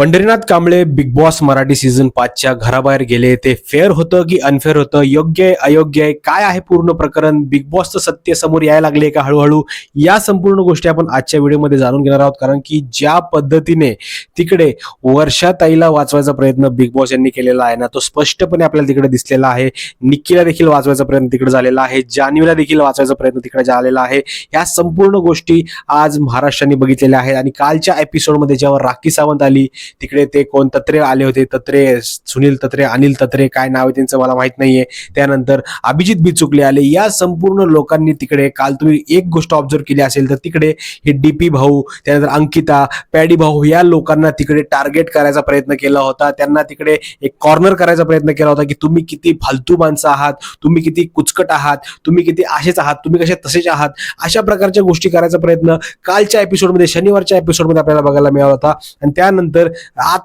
Pandharinath Kamble Bigg Boss Marathi season पाचच्या घराबाहेर गेले. ते फेअर होतं की अनफेअर होतं? योग्य आहे अयोग्य आहे? काय आहे पूर्ण प्रकरण? बिग बॉसचं सत्य समोर यायला लागले का हळूहळू? या संपूर्ण गोष्टी आपण आजच्या व्हिडिओमध्ये जाणून घेणार आहोत. कारण की ज्या पद्धतीने तिकडे वर्षाताईला वाचवायचा प्रयत्न बिग बॉस यांनी केलेला आहे ना तो स्पष्टपणे आपल्याला तिकडे दिसलेला आहे. निक्कीला देखील वाचवायचा प्रयत्न तिकडे झालेला आहे. जान्हवीला देखील वाचवायचा प्रयत्न तिकडे झालेला आहे. या संपूर्ण गोष्टी आज महाराष्ट्राने बघितलेल्या आहेत. आणि कालच्या एपिसोडमध्ये जेव्हा राखी सावंत आली तिकडे ते कोण तत्रे आले होते तत्रे सुनील तत्रे अनिल तत्रे काय नाव आहे त्यांचं मला माहीत नाहीये. त्यानंतर अभिजित बिचुकले आले. या संपूर्ण लोकांनी तिकडे काल तुम्ही एक गोष्ट ऑब्झर्व केली असेल तर तिकडे हे डीपी भाऊ त्यानंतर अंकिता पॅडी भाऊ या लोकांना तिकडे टार्गेट करायचा प्रयत्न केला होता. त्यांना तिकडे एक कॉर्नर करायचा प्रयत्न केला होता की तुम्ही किती फालतू माणसं आहात तुम्ही किती कुचकट आहात तुम्ही किती असेच आहात तुम्ही कसे तसेच आहात अशा प्रकारच्या गोष्टी करायचा प्रयत्न कालच्या एपिसोडमध्ये शनिवारच्या एपिसोडमध्ये आपल्याला बघायला मिळाला होता. आणि त्यानंतर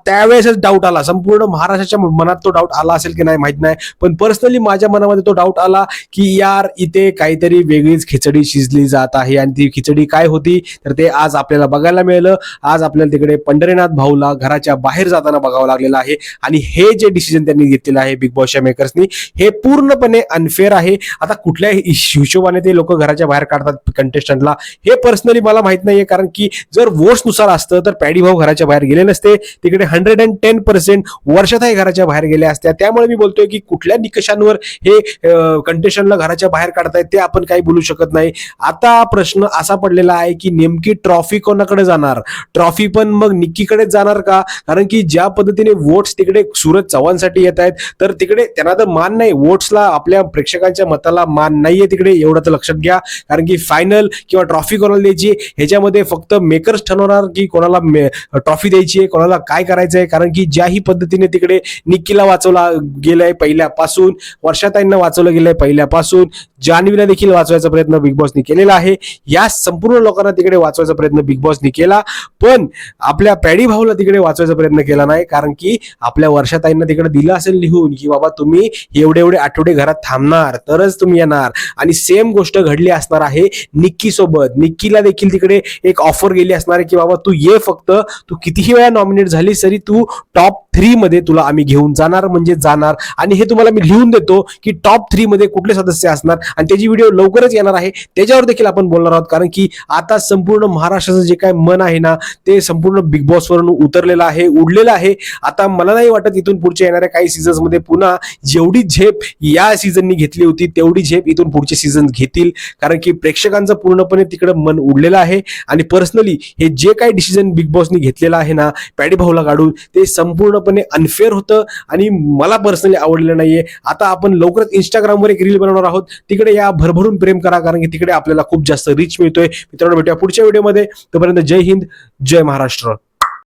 त्यावेळेसच डाऊट आला. संपूर्ण महाराष्ट्राच्या मनात तो डाऊट आला असेल की नाही माहीत नाही. पण पर्सनली माझ्या मनामध्ये तो डाऊट आला की यार इथे काहीतरी वेगळीच खिचडी शिजली जात आहे आणि ती खिचडी काय होती? तर ते आज आपल्याला बघायला मिळालं. आज आपल्याला तिकडे पंढरीनाथ भाऊला घराच्या बाहेर जाताना बघावं लागलेलं आहे. आणि हे जे डिसिजन त्यांनी घेतलेलं आहे बिग बॉसच्या मेकर्सनी हे पूर्णपणे अनफेअर आहे. आता कुठल्याही हिशोबाने ते लोक घराच्या बाहेर काढतात कंटेस्टंटला हे पर्सनली मला माहीत नाहीये. कारण की जर वोट्सनुसार असतं तर पॅडी भाऊ घराच्या बाहेर गेले नसते. तिकडे हंड्रेड अँड टेन पर्सेंट वर्षातही घराच्या बाहेर गेल्या असत्या. त्यामुळे मी बोलतोय की कुठल्या निकषांवर हे कंटेशनला घराच्या बाहेर काढतायत ते आपण काही बोलू शकत नाही. आता प्रश्न असा पडलेला आहे की नेमकी ट्रॉफी कोणाकडे जाणार? ट्रॉफी पण मग निक्कीकडेच जाणार का? कारण की ज्या पद्धतीने वोट्स तिकडे सूरज चव्हाणसाठी येत आहेत तर तिकडे त्यांना तर मान नाही. वोट्सला आपल्या प्रेक्षकांच्या मताला मान नाहीये तिकडे एवढं तर लक्षात घ्या. कारण की फायनल किंवा ट्रॉफी कोणाला द्यायची ह्याच्यामध्ये फक्त मेकर्स ठरवणार की कोणाला ट्रॉफी द्यायची आहे कोणाला काय करायचं आहे कारण की ज्याही पद्धतीने तिकडे निक्कीला वाचवला गेलाय पहिल्यापासून वर्षाताईंना वाचवलं गेलंय पहिल्यापासून जान्हवीला देखील वाचवायचा प्रयत्न बिग बॉसने केलेला आहे. या संपूर्ण लोकांना तिकडे वाचवायचा प्रयत्न बिग बॉसने केला. पण आपल्या पॅडी भाऊला तिकडे वाचवायचा प्रयत्न केला नाही कारण की आपल्या वर्षाताईंना तिकडे दिलं असेल लिहून की बाबा तुम्ही एवढे एवढे आठवडे घरात थांबणार तरच तुम्ही येणार. आणि सेम गोष्ट घडली असणार आहे निक्की सोबत निक्कीला देखील तिकडे एक ऑफर गेली असणार आहे की बाबा तू ये फक्त तू कितीही वेळा नॉमिनेट झाली तरी तू टॉप थ्री मध्ये तुला आम्ही घेऊन जाणार म्हणजे जाणार. आणि हे तुम्हाला मी लिहून देतो की टॉप थ्री मध्ये कुठले सदस्य असणार. आणि त्याची व्हिडिओ लवकरच येणार आहे. त्याच्यावर देखील आपण बोलणार आहोत. कारण की आता संपूर्ण महाराष्ट्राचं जे काय मन आहे ना ते संपूर्ण बिग बॉस वरून उतरलेलं आहे उडलेलं आहे. आता मला नाही वाटत इथून पुढच्या येणाऱ्या काही सीझन्समध्ये पुन्हा जेवढी झेप या सीझननी घेतली होती तेवढी झेप इथून पुढचे सीझन घेतील. कारण की प्रेक्षकांचं पूर्णपणे तिकडे मन उडलेलं आहे. आणि पर्सनली हे जे काही डिसिजन बिग बॉसनी घेतलेलं आहे ना पॅडी भाऊला काढून ते संपूर्णपणे अनफेअर होतं आणि मला पर्सनली आवडलं नाहीये. आता आपण लवकरच इंस्टाग्रामवर एक रील बनवणार आहोत. तिकडे या भरभरून प्रेम करा कारण की तिकडे आपल्याला खूप जास्त रीच मिळतोय. मित्रांनो भेटूया पुढच्या व्हिडिओमध्ये तोपर्यंत जय हिंद जय महाराष्ट्र.